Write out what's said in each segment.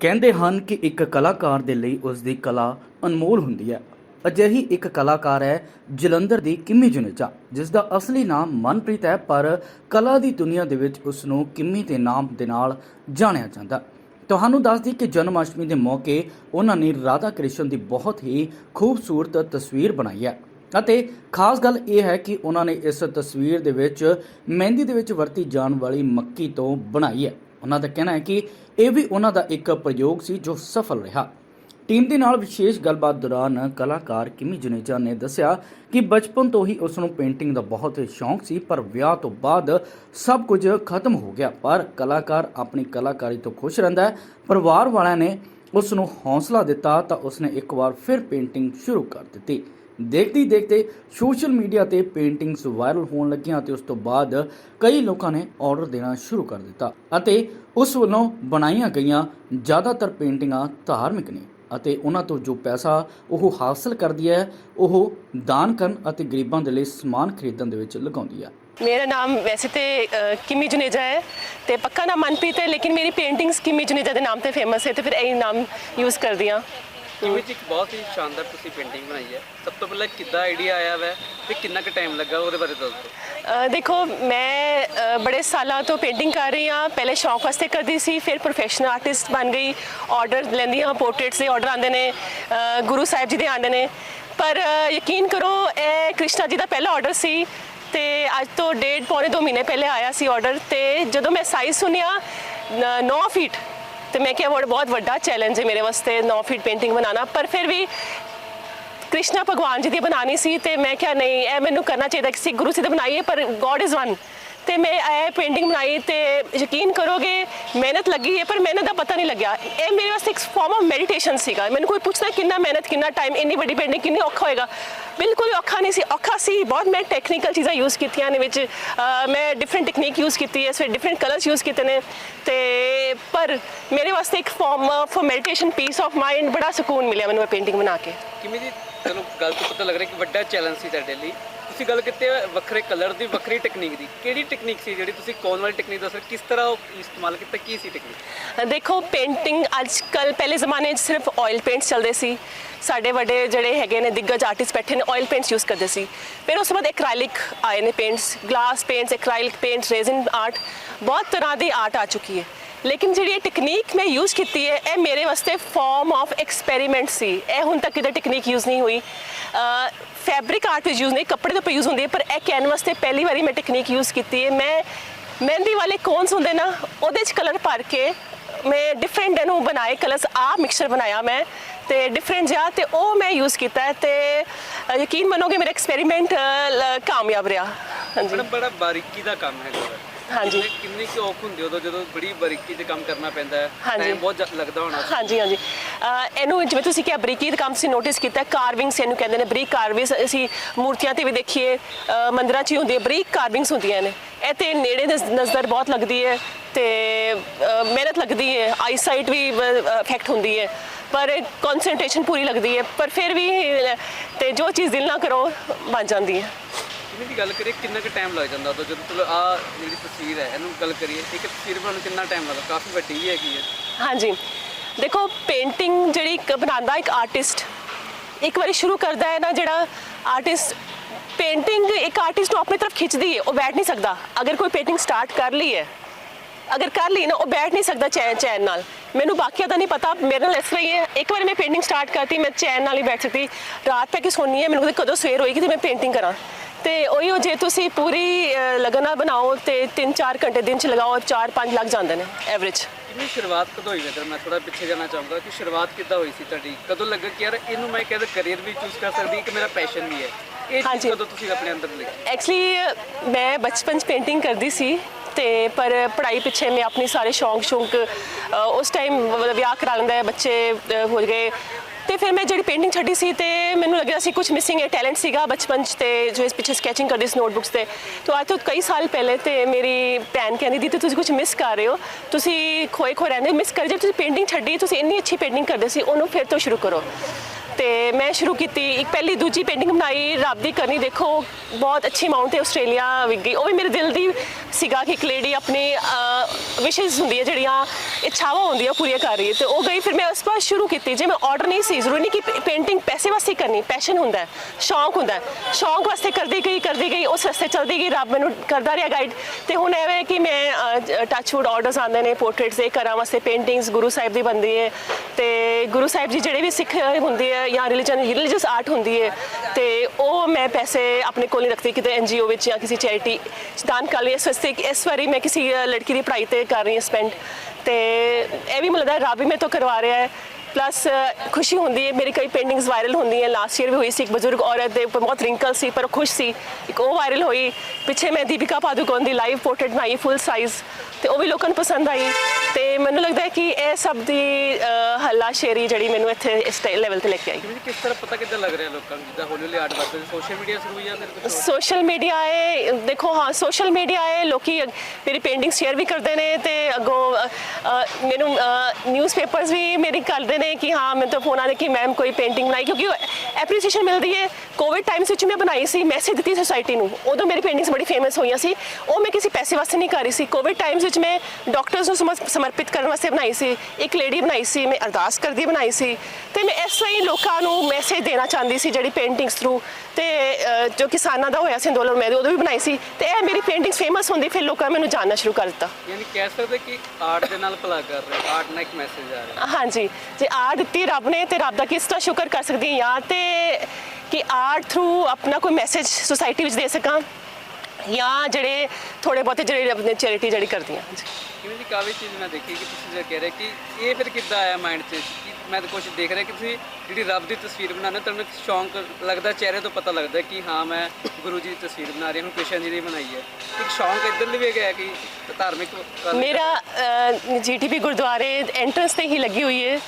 ਕਹਿੰਦੇ ਹਨ ਕਿ ਇੱਕ ਕਲਾਕਾਰ ਦੇ ਲਈ ਉਸ ਦੀ ਕਲਾ ਅਨਮੋਲ ਹੁੰਦੀ ਹੈ। ਅਜਿਹੀ ਇੱਕ ਕਲਾਕਾਰ ਹੈ ਜਲੰਧਰ ਦੀ ਕਿੰਮੀ ਜੁਨੇਜਾ, ਜਿਸ ਦਾ ਅਸਲੀ ਨਾਮ ਮਨਪ੍ਰੀਤ ਹੈ, ਪਰ ਕਲਾ ਦੀ ਦੁਨੀਆ ਦੇ ਵਿੱਚ ਉਸ ਨੂੰ ਕਿੰਮੀ ਦੇ ਨਾਮ ਦੇ ਨਾਲ ਜਾਣਿਆ ਜਾਂਦਾ ਤੁਹਾਨੂੰ ਦੱਸ ਦਈਏ ਕਿ ਜਨਮ ਅਸ਼ਟਮੀ ਦੇ ਮੌਕੇ ਉਹਨਾਂ ਨੇ ਰਾਧਾ ਕ੍ਰਿਸ਼ਨ ਦੀ ਬਹੁਤ ਹੀ ਖੂਬਸੂਰਤ ਤਸਵੀਰ ਬਣਾਈ ਹੈ। ਅਤੇ ਖਾਸ ਗੱਲ ਇਹ ਹੈ ਕਿ ਉਹਨਾਂ ਨੇ ਇਸ ਤਸਵੀਰ ਦੇ ਵਿੱਚ ਮਹਿੰਦੀ ਦੇ ਵਿੱਚ ਵਰਤੀ ਜਾਣ ਵਾਲੀ ਮੱਕੀ ਤੋਂ ਬਣਾਈ ਹੈ। ਉਹਨਾਂ ਦਾ ਕਹਿਣਾ ਹੈ ਕਿ ਇਹ ਵੀ ਉਹਨਾਂ ਦਾ ਇੱਕ ਪ੍ਰਯੋਗ ਸੀ ਜੋ ਸਫਲ ਰਿਹਾ। ਟੀਮ ਦੇ ਨਾਲ ਵਿਸ਼ੇਸ਼ ਗੱਲਬਾਤ ਦੌਰਾਨ ਕਲਾਕਾਰ ਕਿਮੀ ਜੁਨੇਜਾ ਨੇ ਦੱਸਿਆ ਕਿ ਬਚਪਨ ਤੋਂ ਹੀ ਉਸ ਨੂੰ ਪੇਂਟਿੰਗ ਦਾ ਬਹੁਤ ਸ਼ੌਂਕ ਸੀ, ਪਰ ਵਿਆਹ ਤੋਂ ਬਾਅਦ ਸਭ ਕੁਝ ਖਤਮ ਹੋ ਗਿਆ। ਪਰ ਕਲਾਕਾਰ ਆਪਣੀ ਕਲਾਕਾਰੀ ਤੋਂ ਖੁਸ਼ ਰਹਿੰਦਾ ਹੈ। ਪਰਿਵਾਰ ਵਾਲਿਆਂ ਨੇ ਉਸ ਨੂੰ ਹੌਸਲਾ ਦਿੱਤਾ ਤਾਂ ਉਸਨੇ ਇੱਕ ਵਾਰ ਫਿਰ ਪੇਂਟਿੰਗ ਸ਼ੁਰੂ ਕਰ ਦਿੱਤੀ। ਦੇਖਦੇ ਦੇਖਦੇ ਸੋਸ਼ਲ ਮੀਡੀਆ ਤੇ ਪੇਂਟਿੰਗਸ ਵਾਇਰਲ ਹੋਣ ਲੱਗੀਆਂ ਅਤੇ ਉਸ ਤੋਂ ਬਾਅਦ ਕਈ ਲੋਕਾਂ ਨੇ ਆਰਡਰ ਦੇਣਾ ਸ਼ੁਰੂ ਕਰ ਦਿੱਤਾ ਅਤੇ ਉਸ ਵੱਲੋਂ ਬਣਾਈਆਂ ਗਈਆਂ ਜ਼ਿਆਦਾਤਰ ਪੇਂਟਿੰਗਾਂ ਧਾਰਮਿਕ ਨੇ ਅਤੇ ਉਹਨਾਂ ਤੋਂ ਜੋ ਪੈਸਾ ਉਹ ਹਾਸਲ ਕਰਦੀ ਹੈ, ਉਹ ਦਾਨ ਕਰਨ ਅਤੇ ਗਰੀਬਾਂ ਦੇ ਲਈ ਸਮਾਨ ਖਰੀਦਣ ਦੇ ਵਿੱਚ ਲਗਾਉਂਦੀ ਹੈ। ਮੇਰਾ ਨਾਮ ਵੈਸੇ ਤੇ ਕਿਮੀ ਜੁਨੇਜਾ ਹੈ ਤੇ ਪੱਕਾ ਨਾਮ ਮਨਪ੍ਰੀਤ ਹੈ, ਲੇਕਿਨ ਮੇਰੀ ਪੇਂਟਿੰਗਸ ਕਿਮੀ ਜੁਨੇਜਾ ਦੇ ਨਾਮ ਤੇ ਫੇਮਸ ਹੈ ਤੇ ਫਿਰ ਇਹ ਨਾਮ ਯੂਜ਼ ਕਰਦੀ ਹਾਂ। ਜਿਵੇਂ ਇੱਕ ਬਹੁਤ ਹੀ ਸ਼ਾਨਦਾਰ ਤੁਸੀਂ ਪੇਂਟਿੰਗ ਬਣਾਈ ਹੈ। ਸਭ ਤੋਂ ਪਹਿਲਾਂ ਕਿੱਦਾਂ ਆਈਡੀਆ ਆਇਆ ਵੈ ਤੇ ਕਿੰਨਾ ਕੁ ਟਾਈਮ ਲੱਗਾ ਉਹਦੇ ਬਾਰੇ ਦੱਸ। ਦਿਓ ਦੇਖੋ ਮੈਂ ਅ, ਬੜੇ ਸਾਲਾਂ ਤੋਂ ਪੇਂਟਿੰਗ ਕਰ ਰਹੀ ਹਾਂ। ਪਹਿਲੇ ਸ਼ੌਂਕ ਵਾਸਤੇ ਕਰਦੀ ਸੀ ਫਿਰ ਪ੍ਰੋਫੈਸ਼ਨਲ ਆਰਟਿਸਟ ਬਣ ਗਈ। ਆਰਡਰ ਲੈਂਦੀ ਹਾਂ ਪੋਰਟਰੇਟਸ ਦੇ ਆਰਡਰ ਆਉਂਦੇ ਨੇ ਅ, ਗੁਰੂ ਸਾਹਿਬ ਜੀ ਦੇ ਆਉਂਦੇ ਨੇ। ਪਰ ਅ, ਯਕੀਨ ਕਰੋ ਇਹ ਕ੍ਰਿਸ਼ਨਾ ਜੀ ਦਾ ਪਹਿਲਾ ਆਰਡਰ ਸੀ ਤੇ ਅੱਜ ਤੋਂ ਡੇਢ ਪੌਣੇ ਦੋ ਮਹੀਨੇ ਪਹਿਲੇ ਆਇਆ ਸੀ ਆਰਡਰ ਤੇ ਜਦੋਂ ਮੈਂ ਸਾਈਜ਼ ਸੁਣਿਆ 9 ਫੀਟ ਤੇ ਮੈਂ ਕਿਹਾ ਉਹ ਬਹੁਤ ਵੱਡਾ ਚੈਲੰਜ ਹੈ ਮੇਰੇ ਵਾਸਤੇ 9 ਫੀਟ ਪੇਂਟਿੰਗ ਬਣਾਉਣਾ ਪਰ ਫਿਰ ਵੀ ਕ੍ਰਿਸ਼ਨਾ ਭਗਵਾਨ ਜੀ ਦੀ ਬਣਾਣੀ ਸੀ ਤੇ ਮੈਂ ਕਿਹਾ ਨਹੀਂ ਇਹ ਮੈਨੂੰ ਕਰਨਾ ਚਾਹੀਦਾ ਕਿਸੇ ਗੁਰੂ ਸੀ ਤੇ ਬਣਾਈਏ ਪਰ ਗੋਡ ਇਜ਼ ਵਨ ਤੇ ਮੈਂ ਇਹ ਪੇਂਟਿੰਗ ਬਣਾਈ ਤੇ ਯਕੀਨ ਕਰੋਗੇ ਮਿਹਨਤ ਲੱਗੀ ਹੈ ਪਰ ਮਿਹਨਤ ਦਾ ਪਤਾ ਨਹੀਂ ਲੱਗਿਆ ਇਹ ਮੇਰੇ ਵਾਸਤੇ ਇੱਕ ਫਾਰਮ ਆਫ ਮੈਡੀਟੇਸ਼ਨ ਸੀਗਾ ਮੈਨੂੰ ਕੋਈ ਪੁੱਛਦਾ ਕਿੰਨਾ ਮਿਹਨਤ ਕਿੰਨਾ ਟਾਈਮ ਇੰਨੀ ਵੱਡੀ ਪੇਂਟਿੰਗ ਕਿੰਨੀ ਔਖਾ ਹੋਏਗਾ ਬਿਲਕੁਲ ਔਖਾ ਨਹੀਂ ਸੀ ਔਖਾ ਸੀ ਬਹੁਤ ਮੈਂ ਟੈਕਨੀਕਲ ਚੀਜ਼ਾਂ ਯੂਜ਼ ਕੀਤੀਆਂ ਨੇ ਵਿੱਚ ਮੈਂ ਡਿਫਰੈਂਟ ਟੈਕਨੀਕ ਯੂਜ਼ ਕੀਤੀ ਹੈ ਫਿਰ ਡਿਫਰੈਂਟ ਕਲਰਸ ਯੂਜ਼ ਕੀਤੇ ਨੇ ਤੇ ਪਰ ਮੇਰੇ ਵਾਸਤੇ ਇੱਕ form of meditation peace of mind ਬੜਾ ਸਕੂਨ ਮਿਲਿਆ ਮੈਨੂੰ ਇਹ ਪੇਂਟਿੰਗ ਬਣਾ ਕੇ। ਕਿਵੇਂ ਜੀ? ਤੁਹਾਨੂੰ ਗੱਲ ਤੋਂ ਪਤਾ ਲੱਗ ਰਿਹਾ ਕਿ ਵੱਡਾ ਚੈਲੰਜ ਸੀ ਤੁਹਾਡੇ ਲਈ। ਤੁਸੀਂ ਗੱਲ ਕੀਤੀ ਹੈ ਵੱਖਰੇ ਕਲਰ ਦੀ ਵੱਖਰੀ ਟੈਕਨੀਕ ਦੀ। ਕਿਹੜੀ ਟੈਕਨੀਕ ਸੀ ਜਿਹੜੀ ਤੁਸੀਂ ਕੌਣ ਵਾਲੀ ਟੈਕਨੀਕ ਦੱਸ ਰਹੇ ਕਿਸ ਤਰ੍ਹਾਂ ਉਹ ਇਸਤੇਮਾਲ ਕੀਤਾ? ਕੀ ਸੀ ਟੈਕਨੀਕ ਦੇਖੋ ਪੇਂਟਿੰਗ ਅੱਜ ਕੱਲ ਪਹਿਲੇ ਜ਼ਮਾਨੇ 'ਚ ਸਿਰਫ ਆਇਲ ਪੇਂਟਸ ਚੱਲਦੇ ਸੀ। ਸਾਡੇ ਵੱਡੇ ਜਿਹੜੇ ਹੈਗੇ ਨੇ ਦਿੱਗਜ ਆਰਟਿਸਟ ਬੈਠੇ ਨੇ ਆਇਲ ਪੇਂਟਸ ਯੂਜ਼ ਕਰਦੇ ਸੀ। ਫਿਰ ਉਸ ਤੋਂ ਬਾਅਦ ਐਕ੍ਰਾਇਲਿਕ ਆਏ ਨੇ paints glass paints acrylic paints resin art ਬਹੁਤ ਤਰ੍ਹਾਂ ਦੀ ਆਰਟ ਆ ਚੁੱਕੀ ਹੈ। ਲੇਕਿਨ ਜਿਹੜੀ ਇਹ ਟੈਕਨੀਕ ਮੈਂ ਯੂਜ਼ ਕੀਤੀ ਹੈ, ਇਹ ਮੇਰੇ ਵਾਸਤੇ ਫਾਰਮ ਆਫ ਐਕਸਪੈਰੀਮੈਂਟ ਸੀ। ਇਹ ਹੁਣ ਤੱਕ ਕਿਤੇ ਟੈਕਨੀਕ ਯੂਜ਼ ਨਹੀਂ ਹੋਈ। ਫੈਬਰਿਕ ਆਰਟ ਵਿੱਚ ਯੂਜ਼ ਨਹੀਂ, ਕੱਪੜੇ ਦੇ ਉੱਪਰ ਯੂਜ਼ ਹੁੰਦੀ ਹੈ, ਪਰ ਇਹ ਕੈਨਵਸ ਤੇ ਪਹਿਲੀ ਵਾਰੀ ਮੈਂ ਟੈਕਨੀਕ ਯੂਜ਼ ਕੀਤੀ ਹੈ। ਮੈਂ ਮਹਿੰਦੀ ਵਾਲੇ ਕੋਨਸ ਹੁੰਦੇ ਨਾ, ਉਹਦੇ 'ਚ ਕਲਰ ਭਰ ਕੇ ਮੈਂ ਡਿਫਰੈਂਟ ਇਹਨੂੰ ਬਣਾਏ ਕਲਰਸ ਆ ਮਿਕਸਚਰ ਬਣਾਇਆ ਮੈਂ, ਤੇ ਡਿਫਰੈਂਟ ਜਿਹਾ, ਤੇ ਉਹ ਮੈਂ ਯੂਜ਼ ਕੀਤਾ ਹੈ, ਤੇ ਯਕੀਨ ਮੰਨੋਗੇ ਮੇਰਾ ਐਕਸਪੈਰੀਮੈਂਟ ਕਾਮਯਾਬ ਰਿਹਾ। ਹਾਂਜੀ। ਬੜਾ ਬਾਰੀਕੀ ਦਾ ਕੰਮ ਹੈਗਾ। ਹਾਂਜੀ। ਕਿੰਨੀ- ਕੁ ਔਖ ਹੁੰਦੀ ਉਦੋਂ ਜਦੋਂ ਬੜੀ ਬਾਰੀਕੀ 'ਚ ਕੰਮ ਕਰਨਾ ਪੈਂਦਾ ਹੈ? ਹਾਂਜੀ। ਬਹੁਤ ਜ਼ਿਆ- ਲੱਗਦਾ ਹੋਣਾ। ਹਾਂਜੀ ਹਾਂਜੀ। ਅਹ ਇਹਨੂੰ ਜਿਵੇਂ ਤੁਸੀਂ ਕਿਹਾ ਬਰੀਕੀ ਦਾ ਕੰਮ ਸੀ ਨੋਟਿਸ ਕੀਤਾ ਕਾਰਵਿੰਗਸ ਇਹਨੂੰ ਕਹਿੰਦੇ ਨੇ ਬਰੀਕ ਕਾਰਵਿੰਗਸ ਅਸੀਂ ਮੂਰਤੀਆਂ ਤੇ ਵੀ ਦੇਖੀਏ ਅਹ ਮੰਦਿਰਾਂ 'ਚ ਹੀ ਹੁੰਦੀ ਹੈ ਬਰੀਕ ਕਾਰਵਿੰਗਸ ਹੁੰਦੀਆਂ ਨੇ। ਇਹ ਤੇ ਨੇੜੇ ਨਜ਼- ਨਜ਼ਰ ਬਹੁਤ ਲੱਗਦੀ ਹੈ ਤੇ ਅਹ ਮਿਹਨਤ ਲੱਗਦੀ ਹੈ ਆਈਸਾਈਟ ਵੀ ਇਫੈਕਟ ਹੁੰਦੀ ਹੈ। ਪਰ ਕਨਸੈਂਟਰੇਸ਼ਨ ਪੂਰੀ ਲੱਗਦੀ ਹੈ ਪਰ ਫਿਰ ਵੀ ਅਹ, ਤੇ ਜੋ ਚੀਜ਼ ਦਿਲ ਨਾ ਕਰੋ ਬਣ ਜਾਂਦੀ ਹੈ। ਕਿੰਨੀ ਦੀ ਗੱਲ ਕਰੀਏ, ਕਿੰਨਾ ਕੁ ਟਾਈਮ ਲੱਗ ਜਾਂਦਾ ਉਦੋਂ? ਜਦੋਂ ਚਲੋ ਆ ਜਿਹੜੀ ਤਸਵੀਰ ਹੈ, ਇਹਨੂੰ ਗੱਲ ਕਰੀਏ, ਇੱਕ ਤਸਵੀਰ ਬਣਾਉਣ ਨੂੰ ਕਿੰਨਾ ਟਾਈਮ ਲੱਗਦਾ? ਕਾਫੀ ਵੱਡੀ ਹੈਗੀ ਹੈ। ਹਾਂਜੀ। ਦੇਖੋ ਪੇਂਟਿੰਗ ਜਿਹੜੀ ਇੱਕ ਬਣਾਉਂਦਾ ਇੱਕ ਆਰਟਿਸਟ ਇੱਕ ਵਾਰੀ ਸ਼ੁਰੂ ਕਰਦਾ ਹੈ ਨਾ ਜਿਹੜਾ ਆਰਟਿਸਟ ਪੇਂਟਿੰਗ ਇੱਕ ਆਰਟਿਸਟ ਨੂੰ ਆਪਣੀ ਤਰਫ ਖਿੱਚਦੀ ਹੈ, ਉਹ ਬੈਠ ਨਹੀਂ ਸਕਦਾ। ਅਗਰ ਕੋਈ ਪੇਂਟਿੰਗ ਸਟਾਰਟ ਕਰ ਲਈ ਹੈ, ਅਗਰ ਕਰ ਲਈ ਨਾ, ਉਹ ਬੈਠ ਨਹੀਂ ਸਕਦਾ ਚੈਨ ਚੈਨ ਨਾਲ। ਮੈਨੂੰ ਬਾਕੀਆਂ ਦਾ ਨਹੀਂ ਪਤਾ, ਮੇਰੇ ਨਾਲ ਇਸ ਤਰ੍ਹਾਂ ਹੀ ਹੈ। ਇੱਕ ਵਾਰੀ ਮੈਂ ਪੇਂਟਿੰਗ ਸਟਾਰਟ ਕਰਤੀ, ਮੈਂ ਚੈਨ ਨਾਲ ਹੀ ਬੈਠ ਸਕਦੀ। ਰਾਤ ਪੈ ਕੇ ਸੋਨੀ ਹੈ, ਮੈਨੂੰ ਕਦੇ ਕਦੋਂ ਸਵੇਰ ਹੋਏਗੀ ਤੇ ਮੈਂ ਪੇਂਟਿੰਗ ਕਰਾਂ। ਤੇ ਉਹੀ ਜੇ ਤੁਸੀਂ ਪੂਰੀ ਲਗਨ ਨਾਲ ਬਣਾਓ ਤੇ 3-4 ਘੰਟੇ ਦਿਨ ਚ ਲਗਾਓ 4-5 ਲੱਗ ਜਾਂਦੇ ਨੇ ਐਵਰੇਜ ਕਿੰਨੀ ਸ਼ੁਰੂਆਤ ਕਦੋਂ ਹੋਈ ਵੈਦਰ ਮੈਂ ਥੋੜਾ ਪਿੱਛੇ ਜਾਣਾ ਚਾਹੂੰਗਾ ਕਿ ਸ਼ੁਰੂਆਤ ਕਿੱਦਾਂ ਹੋਈ ਸੀ ਤੁਹਾਡੀ? ਕਦੋਂ ਲੱਗਾ ਕਿ ਯਾਰ ਇਹਨੂੰ ਮੈਂ ਕਹਿੰਦਾ ਕਰੀਅਰ ਵੀ ਚੂਜ਼ ਕਰ ਸਕਦੀ ਕਿ ਮੇਰਾ ਪੈਸ਼ਨ ਵੀ ਹੈ। ਇਹ। ਚੀਜ਼ ਕਦੋਂ ਤੁਸੀਂ ਆਪਣੇ ਅੰਦਰ ਲਈ ਐਕਚੁਅਲੀ ਮੈਂ ਬਚਪਨ 'ਚ ਪੇਂਟਿੰਗ ਕਰਦੀ ਸੀ। ਤੇ ਪਰ ਪੜ੍ਹਾਈ ਪਿੱਛੇ ਮੈਂ ਆਪਣੀ ਸਾਰੇ ਸ਼ੌਂਕ ਸ਼ੌਂਕ ਉਸ ਟਾਈਮ ਮਤਲਬ ਵਿਆਹ ਕਰਾ ਲੈਂਦਾ ਬੱਚੇ ਹੋ ਗਏ। ਤੇ ਫਿਰ ਮੈਂ ਜਿਹੜੀ ਪੇਂਟਿੰਗ ਛੱਡੀ ਸੀ ਤੇ ਮੈਨੂੰ ਲੱਗਿਆ ਸੀ ਕੁਝ ਮਿਸਿੰਗ ਹੈ ਟੈਲੈਂਟ ਸੀਗਾ ਬਚਪਨ 'ਚ ਤੇ ਜੋ ਇਸ ਪਿੱਛੇ ਸਕੈਚਿੰਗ ਕਰਦੀ ਸੀ ਨੋਟਬੁੱਕਸ ਤੇ। ਤੋਂ ਅੱਜ ਤੋਂ ਕਈ ਸਾਲ ਪਹਿਲੇ ਤੇ ਮੇਰੀ ਭੈਣ ਕਹਿੰਦੀ ਦੀ ਤੁਸੀਂ ਕੁਝ ਮਿਸ ਕਰ ਰਹੇ ਹੋ। ਤੁਸੀਂ ਖੋਏ ਖੋ ਰਹਿੰਦੇ ਮਿਸ ਕਰ ਜੇ ਤੁਸੀਂ ਪੇਂਟਿੰਗ ਛੱਡੀ, ਤੁਸੀਂ ਇੰਨੀ ਅੱਛੀ ਪੇਂਟਿੰਗ ਕਰਦੇ ਸੀ, ਉਹਨੂੰ ਫਿਰ ਤੋਂ ਸ਼ੁਰੂ ਕਰੋ। ਤੇ ਮੈਂ ਸ਼ੁਰੂ ਕੀਤੀ, ਇੱਕ ਪਹਿਲੀ ਦੂਜੀ ਪੇਂਟਿੰਗ ਬਣਾਈ, ਰੱਬ ਦੀ ਕਰਨੀ, ਦੇਖੋ, ਬਹੁਤ ਅੱਛੀ ਅਮਾਉਂਟ ਤੇ ਆਸਟ੍ਰੇਲੀਆ ਵਿਕ ਗਈ ਉਹ ਵੀ ਮੇਰੇ ਦਿਲ ਦੀ ਸੀਗਾ ਕਿ ਇੱਕ ਲੇਡੀ ਆਪਣੀ ਵਿਸ਼ੇਸ ਹੁੰਦੀ ਹੈ, ਜਿਹੜੀਆਂ ਇੱਛਾਵਾਂ ਹੁੰਦੀਆਂ ਪੂਰੀਆਂ ਕਰ ਰਹੀ ਹੈ। ਤੇ ਉਹ ਗਈ, ਫਿਰ ਮੈਂ ਉਸ ਪਾਸ ਸ਼ੁਰੂ ਕੀਤੀ। ਜੇ ਮੈਂ ਆਰਡਰ ਨਹੀਂ ਸੀ, ਜ਼ਰੂਰੀ ਨਹੀਂ ਕਿ ਪੇਂਟਿੰਗ ਪੈਸੇ ਵਾਸਤੇ ਕਰਨੀ ਪੈਸ਼ਨ ਹੁੰਦਾ ਹੈ, ਸ਼ੌਂਕ ਹੁੰਦਾ ਹੈ। ਸ਼ੌਂਕ ਵਾਸਤੇ ਕਰਦੀ ਗਈ ਕਰਦੀ ਗਈ, ਉਸ ਰਸਤੇ ਚਲਦੀ ਗਈ, ਰੱਬ ਮੈਨੂੰ ਕਰਦਾ ਰਿਹਾ ਗਾਈਡ ਤੇ ਹੁਣ ਐਵੇਂ ਹੈ ਕਿ ਮੈਂ ਟੱਚਵੁੱਡ ਆਰਡਰਸ ਆਉਂਦੇ ਨੇ ਪੋਰਟਰੇਟਸ ਦੇ ਘਰਾਂ ਵਾਸਤੇ ਪੇਂਟਿੰਗਸ ਗੁਰੂ ਸਾਹਿਬ ਦੀ ਬਣਦੀ ਹੈ। ਤੇ ਗੁਰੂ ਸਾਹਿਬ ਜੀ ਜਿਹੜੇ ਵੀ ਸਿੱਖ ਹੁੰਦੇ ਹੈ ਜਾਂ ਰਿਲੀਜਨ ਰਿਲੀਜੀਅਸ ਆਰਟ ਹੁੰਦੀ ਹੈ, ਤੇ ਉਹ ਮੈਂ ਪੈਸੇ ਆਪਣੇ ਕੋਲ ਨਹੀਂ ਰੱਖਦੀ ਕਿਤੇ ਐਨਜੀਓ ਵਿੱਚ ਜਾਂ ਕਿਸੇ ਚੈਰਿਟੀ ਦਾਨ ਕਰ ਲਈ। ਇਸ ਵਾਸਤੇ ਕਿ ਇਸ ਵਾਰੀ ਮੈਂ ਕਿਸੇ ਲੜਕੀ ਦੀ ਪੜ੍ਹਾਈ ਤੇ ਕਰ ਰਹੀ ਹਾਂ ਸਪੈਂਡ ਤੇ ਇਹ ਵੀ ਮੈਨੂੰ ਲੱਗਦਾ ਰੱਬ ਵੀ ਮੇਰੇ ਤੋਂ ਕਰਵਾ ਰਿਹਾ ਹੈ ਪਲੱਸ ਖੁਸ਼ੀ ਹੁੰਦੀ ਹੈ। ਮੇਰੀ ਕਈ ਪੇਂਟਿੰਗਸ ਵਾਇਰਲ ਹੁੰਦੀਆਂ ਲਾਸਟ ਈਅਰ ਵੀ ਹੋਈ ਸੀ ਇੱਕ ਬਜ਼ੁਰਗ ਔਰਤ ਦੇ ਉੱਪਰ ਬਹੁਤ ਰਿੰਕਲ ਸੀ ਪਰ ਖੁਸ਼ ਸੀ। ਇੱਕ ਉਹ ਵਾਇਰਲ ਹੋਈ। ਪਿੱਛੇ ਮੈਂ ਦੀਪਿਕਾ ਪਾਦੂਕੋਨ ਦੀ ਲਾਈਵ ਪੋਰਟਰੇਟ ਬਣਾਈ ਫੁੱਲ ਸਾਈਜ਼ ਤੇ ਉਹ ਵੀ ਲੋਕਾਂ ਨੂੰ ਪਸੰਦ ਆਈ। ਤੇ ਮੈਨੂੰ ਲੱਗਦਾ ਹੈ ਕਿ ਇਹ ਸਭ ਦੀ ਹੱਲਾ ਸ਼ੇਰੀ ਜਿਹੜੀ ਮੈਨੂੰ ਇੱਥੇ ਇਸ ਲੈਵਲ ਤੇ ਲੈ ਕੇ ਆਈ। ਕਿਸ ਤਰ੍ਹਾਂ ਪਤਾ ਕਿੱਦਾਂ ਲੱਗ ਰਿਹਾ ਲੋਕਾਂ ਨੂੰ? ਜਿੱਦਾਂ ਹੌਲੀ ਹੌਲੀ ਆਰਟ ਵਰਤਦੇ ਸੋਸ਼ਲ ਮੀਡੀਆ ਥਰੂ ਜਾਂ ਫਿਰ ਸੋਸ਼ਲ ਮੀਡੀਆ ਹੈ ਦੇਖੋ ਹਾਂ ਸੋਸ਼ਲ ਮੀਡੀਆ ਹੈ ਲੋਕੀ ਮੇਰੀ ਪੇਂਟਿੰਗ ਸ਼ੇਅਰ ਵੀ ਕਰਦੇ ਨੇ ਤੇ ਅੱਗੋਂ ਮੈਨੂੰ ਨਿਊਜ਼ਪੇਪਰਸ ਵੀ ਮੇਰੀ ਕਰਦੇ ਨੇ। ਕਿ ਹਾਂ ਮੈਨੂੰ ਤਾਂ ਫੋਨ ਆਉਂਦੇ ਕਿ ਮੈਮ ਕੋਈ ਪੇਂਟਿੰਗ ਬਣਾਈ ਕਿਉਂਕਿ ਐਪਰੀਸੀਏਸ਼ਨ ਮਿਲਦੀ ਹੈ ਕੋਵਿਡ ਟਾਈਮਸ ਵਿੱਚ ਮੈਂ ਬਣਾਈ ਸੀ ਮੈਸੇਜ ਦਿੱਤੀ ਸੋਸਾਇਟੀ ਨੂੰ ਉਦੋਂ ਮੇਰੀ ਪੇਂਟਿੰਗਸ ਬੜੀ ਫੇਮਸ ਹੋਈਆਂ ਸੀ ਉਹ ਮੈਂ ਕਿਸੇ ਪੈਸੇ ਵਾਸਤੇ ਨਹੀਂ ਕਰ ਸੀ ਕੋਵਿਡ ਟਾਈਮਸ ਵਿੱਚ ਮੈਂ ਡਾਕਟਰਸ ਨੂੰ ਸਮਰ- ਸਮਰਪਿਤ ਕਰਨ ਵਾਸਤੇ ਬਣਾਈ ਸੀ ਇੱਕ ਲੇਡੀ ਬਣਾਈ ਸੀ ਮੈਂ ਅਰਦਾਸ ਕਰਦੀ ਬਣਾਈ ਸੀ ਤੇ ਮੈਂ ਇਸ ਤਰ੍ਹਾਂ ਹੀ ਲੋਕਾਂ ਨੂੰ ਮੈਸੇਜ ਦੇਣਾ ਚਾਹੁੰਦੀ ਸੀ ਜਿਹੜੀ ਪੇਂਟਿੰਗਸ ਥਰੂ ਤੇ ਜੋ ਕਿਸਾਨਾਂ ਦਾ ਹੋਇਆ ਸੀ ਅੰਦੋਲਨ ਮੈਂ ਉਦੋਂ ਵੀ ਬਣਾਈ ਸੀ ਤੇ ਇਹ ਮੇਰੀ ਪੇਂਟਿੰਗਸ ਫੇਮਸ ਹੁੰਦੀ ਫਿਰ ਲੋਕਾਂ ਨੇ ਮੈਨੂੰ ਜਾਣਨਾ ਸ਼ੁਰੂ ਕਰ ਦਿੱਤਾ ਯਾਨੀ ਕਹਿ ਸਕਦੇ ਕਿ ਆਰਟ ਦੇ ਨਾਲ ਭਲਾ ਕਰ ਰਹੇ ਆਰਟ ਨਾਲ ਇੱਕ ਮੈਸੇਜ ਆ ਰਿਹਾ ਹਾਂਜੀ ਜੇ ਆਰਟ ਦਿੱਤੀ ਰੱਬ ਨੇ ਤੇ ਰੱਬ ਦਾ ਕਿਸ ਤਰ੍ਹਾਂ ਸ਼ੁਕਰ ਕਰ ਸਕਦੀ ਜਾਂ ਤੇ ਕਿ ਆਰਟ ਥਰੂ ਆਪਣਾ ਕੋਈ ਮੈਸੇਜ ਸੁਸਾਇਟੀ ਵਿੱਚ ਦੇ ਸਕਾਂ? ਜਾਂ ਜਿਹੜੇ ਥੋੜੇ ਬਹੁਤੇ ਜਿਹੜੇ ਆਪਣੇ ਚੈਰਿਟੀ ਜਿਹੜੀ ਕਰਦੀਆਂ ਕਿਵੇਂ ਦੀ ਕਾਫੀ ਚੀਜ਼ ਮੈਂ ਦੇਖੀ ਕਿ ਤੁਸੀਂ ਜੇ ਕਹਿ ਰਹੇ ਕਿ ਇਹ ਫਿਰ ਕਿੱਦਾਂ ਆਇਆ ਮਾਈਂਡ 'ਚ? ਕਿ ਮੈਂ ਤਾਂ ਕੁਝ ਦੇਖ ਰਿਹਾ ਕਿ ਤੁਸੀਂ ਜਿਹੜੀ ਰੱਬ ਦੀ ਤਸਵੀਰ ਬਣਾਉਂਦੇ ਹੋ ਤੁਹਾਨੂੰ ਸ਼ੌਂਕ ਲੱਗਦਾ ਚਿਹਰੇ ਤੋਂ ਪਤਾ ਲੱਗਦਾ ਕਿ ਹਾਂ ਮੈਂ ਗੁਰੂ ਜੀ ਦੀ ਤਸਵੀਰ ਬਣਾ ਰਹੀ ਹਾਂ ਕ੍ਰਿਸ਼ਨ ਜੀ ਦੀ ਬਣਾਈ ਹੈ। ਇੱਕ ਸ਼ੌਂਕ ਇੱਧਰ ਵੀ ਗਿਆ ਕਿ ਧਾਰਮਿਕ ਮੇਰਾ ਜੀਟੀਪੀ ਗੁਰਦੁਆਰੇ ਐਂਟਰੈਂਸ ਤੇ ਹੀ ਲੱਗੀ ਹੋਈ ਹੈ।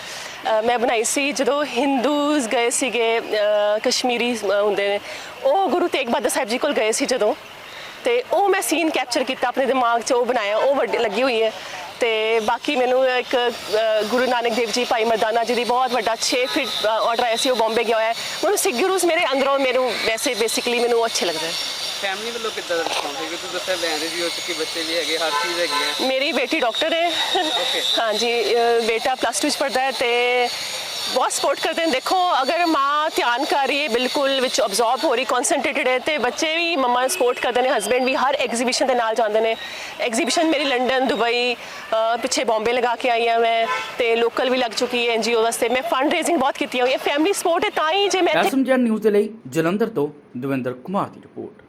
ਮੈਂ ਬਣਾਈ ਸੀ। ਜਦੋਂ ਹਿੰਦੂਜ਼ ਗਏ ਸੀਗੇ ਕਸ਼ਮੀਰੀ ਹੁੰਦੇ ਨੇ, ਉਹ ਗੁਰੂ ਤੇਗ ਬਹਾਦਰ ਸਾਹਿਬ ਜੀ ਕੋਲ ਗਏ ਸੀ ਜਦੋਂ। ਤੇ ਉਹ ਮੈਂ ਸੀਨ ਕੈਪਚਰ ਕੀਤਾ, ਆਪਣੇ ਦਿਮਾਗ 'ਚ ਉਹ ਬਣਾਇਆ, ਉਹ ਵੱਡੀ, ਲੱਗੀ ਹੋਈ ਹੈ। ਤੇ ਬਾਕੀ ਮੈਨੂੰ ਇੱਕ ਗੁਰੂ ਨਾਨਕ ਦੇਵ ਜੀ ਭਾਈ ਮਰਦਾਨਾ ਜੀ ਦੀ ਬਹੁਤ ਵੱਡਾ 6 ਫੀਟ ਆਰਡਰ ਆਇਆ ਸੀ ਉਹ ਬੰਬੇ ਗਿਆ ਹੋਇਆ। ਹੈ ਮੈਨੂੰ ਸਿੱਖ ਗੁਰੂਸ ਮੇਰੇ ਅੰਦਰੋਂ ਮੈਨੂੰ ਵੈਸੇ ਬੇਸਿਕਲੀ ਮੈਨੂੰ ਅੱਛੇ ਲੱਗਦੇ ਹੈ ਫੈਮਿਲੀ ਵੱਲੋਂ ਕਿੱਦਾਂ ਦਾ ਰਿਸਪੌਂਸ ਹੈ? ਤੁਸੀਂ ਦੱਸਿਆ ਲੈਣ ਦੇ ਵੀ ਹੋ ਚੁੱਕੀ ਬੱਚੇ ਵੀ ਹੈਗੇ ਹਰ ਚੀਜ਼ ਹੈਗੀ ਹੈ। ਮੇਰੀ ਬੇਟੀ ਡਾਕਟਰ ਹੈ। ਹਾਂਜੀ ਬੇਟਾ ਪਲੱਸ 2 ਚ ਪੜਦਾ ਹੈ ਤੇ ਬਹੁਤ ਸਪੋਰਟ ਕਰਦੇ ਨੇ। ਦੇਖੋ, ਅਗਰ ਮਾਂ ਧਿਆਨ ਕਰ ਰਹੀ ਹੈ, ਬਿਲਕੁਲ ਵਿੱਚ ਅਬਜ਼ੌਰਬ ਹੋ ਰਹੀ ਕਨਸੈਂਟਰੇਟਡ ਹੈ, ਤੇ ਬੱਚੇ ਵੀ ਮੰਮਾ ਨੂੰ ਸਪੋਰਟ ਕਰਦੇ ਨੇ ਹਸਬੈਂਡ ਵੀ ਹਰ ਐਗਜ਼ੀਬਿਸ਼ਨ ਦੇ ਨਾਲ ਜਾਂਦੇ ਨੇ। ਐਗਜ਼ੀਬਿਸ਼ਨ ਮੇਰੀ ਲੰਡਨ ਦੁਬਈ ਪਿੱਛੇ ਬੰਬੇ ਲਗਾ ਕੇ ਆਈ ਹਾਂ ਮੈਂ, ਤੇ ਲੋਕਲ ਵੀ ਲੱਗ ਚੁੱਕੀ ਹੈ ਐਨਜੀਓ ਵਾਸਤੇ। ਮੈਂ ਫੰਡ ਰੇਜ਼ਿੰਗ ਬਹੁਤ ਕੀਤੀ ਹੋਈ ਹੈ। ਫੈਮਿਲੀ ਸਪੋਰਟ ਹੈ, ਤਾਂ ਹੀ ਜੇ ਮੈਂ ਇੱਥੇ ਨਿਊਜ਼ ਦੇ ਲਈ ਜਲੰਧਰ ਤੋਂ ਦਵਿੰਦਰ ਕੁਮਾਰ ਦੀ ਰਿਪੋਰਟ